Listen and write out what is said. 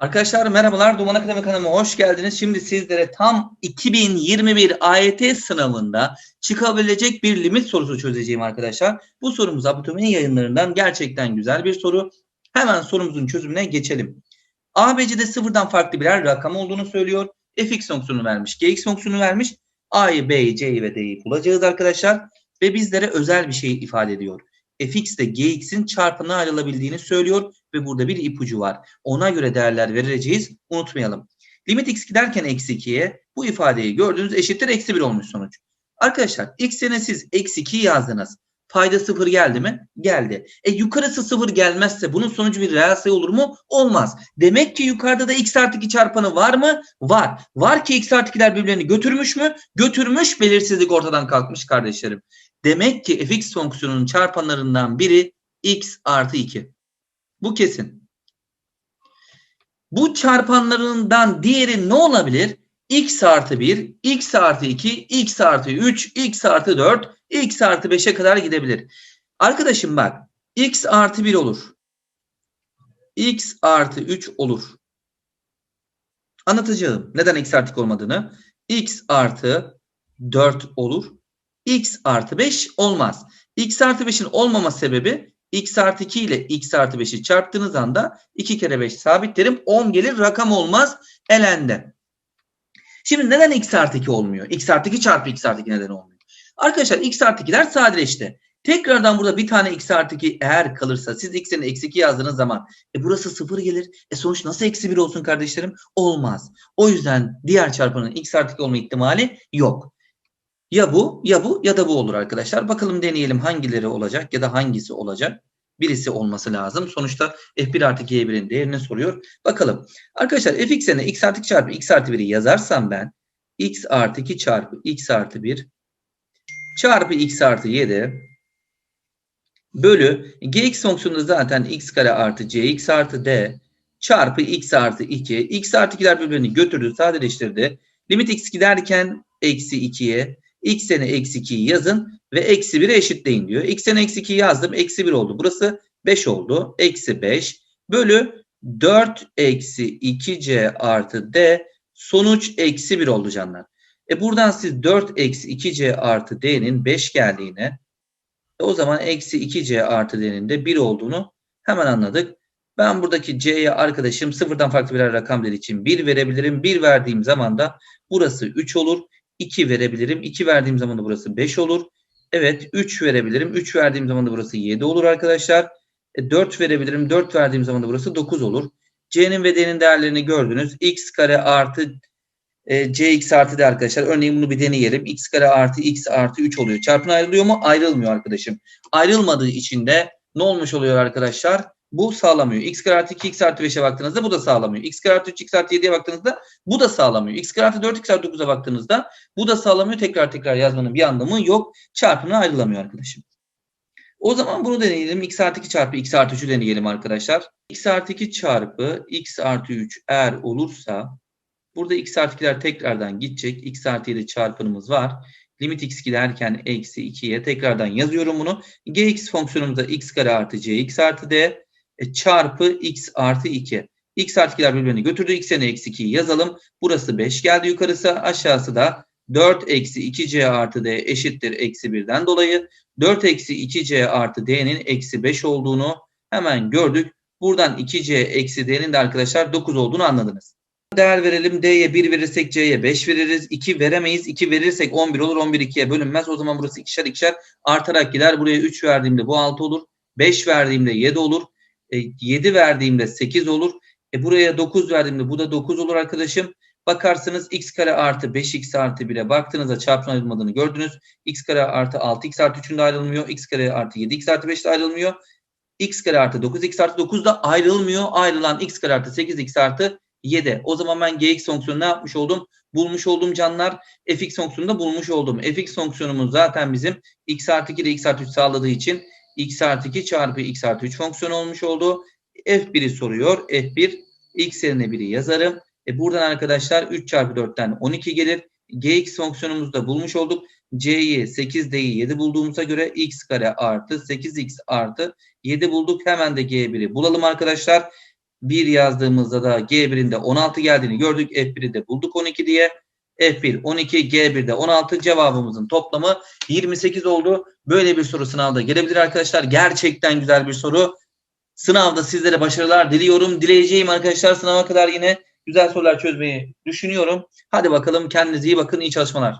Arkadaşlar merhabalar. Duman Akademi kanalıma hoş geldiniz. Şimdi sizlere tam 2021 AYT sınavında çıkabilecek bir limit sorusu çözeceğim arkadaşlar. Bu sorumuz Abdümenin yayınlarından gerçekten güzel bir soru. Hemen sorumuzun çözümüne geçelim. ABC'de sıfırdan farklı birer rakam olduğunu söylüyor. fx fonksiyonu vermiş, gx fonksiyonu vermiş. A'yı, B'yi, C'yi ve D'yi bulacağız arkadaşlar. Ve bizlere özel bir şey ifade ediyor. Fx ile gx'in çarpına ayrılabildiğini söylüyor ve burada bir ipucu var. Ona göre değerler vereceğiz. Unutmayalım. Limit x giderken eksi 2'ye bu ifadeyi gördüğünüz eşittir eksi 1 olmuş sonuç. Arkadaşlar x'ine siz eksi 2 yazdınız. Fayda 0 geldi mi? Geldi. E yukarısı 0 gelmezse bunun sonucu bir reel sayı olur mu? Olmaz. Demek ki yukarıda da x artı 2 çarpanı var mı? Var. Var ki x artı 2'ler birbirlerini götürmüş mü? Götürmüş belirsizlik ortadan kalkmış kardeşlerim. Demek ki fx fonksiyonunun çarpanlarından biri x artı 2. Bu kesin. Bu çarpanlarından diğeri ne olabilir? x artı 1, x artı 2, x artı 3, x artı 4, x artı 5'e kadar gidebilir. Arkadaşım bak x artı 1 olur. x artı 3 olur. Anlatacağım neden x artı 2 olmadığını. x artı 4 olur. X artı 5 olmaz. x artı 5'in olmama sebebi x artı 2 ile x artı 5'i çarptığınız anda 2 kere 5 sabitlerim 10 gelir rakam olmaz elendi. Şimdi neden x artı 2 olmuyor? x artı 2 çarpı x artı 2 neden olmuyor? Arkadaşlar x artı 2'ler sadeleşti. Tekrardan burada bir tane x artı 2 eğer kalırsa siz x'in eksi 2 yazdığınız zaman e burası 0 gelir. E sonuç nasıl eksi 1 olsun kardeşlerim? Olmaz. O yüzden diğer çarpanın x artı 2 olma ihtimali yok. Ya bu ya bu ya da bu olur arkadaşlar. Bakalım deneyelim hangileri olacak ya da hangisi olacak. Birisi olması lazım. Sonuçta f1 artı g1'in değerini soruyor. Bakalım. Arkadaşlar fx yerine x artı 2 çarpı x artı 1'i yazarsam ben x artı 2 çarpı x artı 1 çarpı x artı 7 bölü gx fonksiyonu zaten x kare artı cx artı d çarpı x artı 2. x artı 2'ler birbirini götürdü sadeleştirdi. Limit x giderken eksi 2'ye x yerine eksi 2'yi yazın ve eksi 1'e eşitleyin diyor. x yerine eksi 2'yi yazdım. Eksi 1 oldu. Burası 5 oldu. Eksi 5 bölü 4 eksi 2c artı d sonuç eksi 1 oldu canlar. E buradan siz 4 eksi 2c artı d'nin 5 geldiğine e o zaman eksi 2c artı d'nin de 1 olduğunu hemen anladık. Ben buradaki c'ye arkadaşım sıfırdan farklı birer rakam dediği için 1 verebilirim. 1 verdiğim zaman da burası 3 olur. 2 verebilirim. 2 verdiğim zaman da burası 5 olur. Evet 3 verebilirim. 3 verdiğim zaman da burası 7 olur arkadaşlar. E, 4 verebilirim. 4 verdiğim zaman da burası 9 olur. C'nin ve D'nin değerlerini gördünüz. X kare artı e, CX artı D arkadaşlar. Örneğin bunu bir deneyelim. X kare artı X artı 3 oluyor. Çarpın ayrılıyor mu? Ayrılmıyor arkadaşım. Ayrılmadığı için de ne olmuş oluyor arkadaşlar? Bu sağlamıyor. X kare artı 2 X artı 5'e baktığınızda bu da sağlamıyor. X kare artı 3 X artı 7'ye baktığınızda bu da sağlamıyor. X kare artı 4 X artı 9'a baktığınızda bu da sağlamıyor. Tekrar tekrar yazmanın bir anlamı yok. Çarpımına ayrılamıyor arkadaşım. O zaman bunu deneyelim. X artı 2 çarpı X artı 3'ü deneyelim arkadaşlar. X artı 2 çarpı X artı 3 eğer olursa burada X artı 2'ler tekrardan gidecek. X artı 7 çarpımımız var. Limit x giderken eksi 2'ye tekrardan yazıyorum bunu. Gx fonksiyonumuzda x kare artı cx artı d e, çarpı x artı 2. x artı 2'ler birbirini götürdü. x yerine eksi 2'yi yazalım. Burası 5 geldi yukarısı. Aşağısı da 4 eksi 2c artı d eşittir eksi 1'den dolayı 4 eksi 2c artı d'nin eksi 5 olduğunu hemen gördük. Buradan 2c eksi d'nin de arkadaşlar 9 olduğunu anladınız. Değer verelim. D'ye 1 verirsek C'ye 5 veririz. 2 veremeyiz. 2 verirsek 11 olur. 11 2'ye bölünmez. O zaman burası ikişer ikişer artarak gider. Buraya 3 verdiğimde bu 6 olur. 5 verdiğimde 7 olur. E, 7 verdiğimde 8 olur. E, buraya 9 verdiğimde bu da 9 olur arkadaşım. Bakarsınız x kare artı 5x artı 1'e baktığınızda çarpım ayrılmadığını gördünüz. x kare artı 6x artı 3'ün de ayrılmıyor. x kare artı 7x artı 5 de ayrılmıyor. x kare artı 9x artı 9 da ayrılmıyor. Ayrılan x kare artı 8x artı 7. O zaman ben gx fonksiyonu ne yapmış oldum? Bulmuş oldum canlar. fx fonksiyonunu da bulmuş oldum. fx fonksiyonumuz zaten bizim x artı 2 ile x artı 3 sağladığı için x artı 2 çarpı x artı 3 fonksiyonu olmuş oldu. F1'i soruyor. F1 x yerine 1'i yazarım. E buradan arkadaşlar 3 çarpı 4'ten 12 gelir. gx fonksiyonumuzu da bulmuş olduk. c'yi 8 d'yi 7 bulduğumuza göre x kare artı 8x artı 7 bulduk. Hemen de g1'i bulalım arkadaşlar. 1 yazdığımızda da G1'in de 16 geldiğini gördük. F1'i de bulduk 12 diye. F1 12, G1'de 16 cevabımızın toplamı 28 oldu. Böyle bir soru sınavda gelebilir arkadaşlar. Gerçekten güzel bir soru. Sınavda sizlere başarılar diliyorum. Dileyeceğim arkadaşlar sınava kadar yine güzel sorular çözmeyi düşünüyorum. Hadi bakalım kendinize iyi bakın. iyi çalışmalar.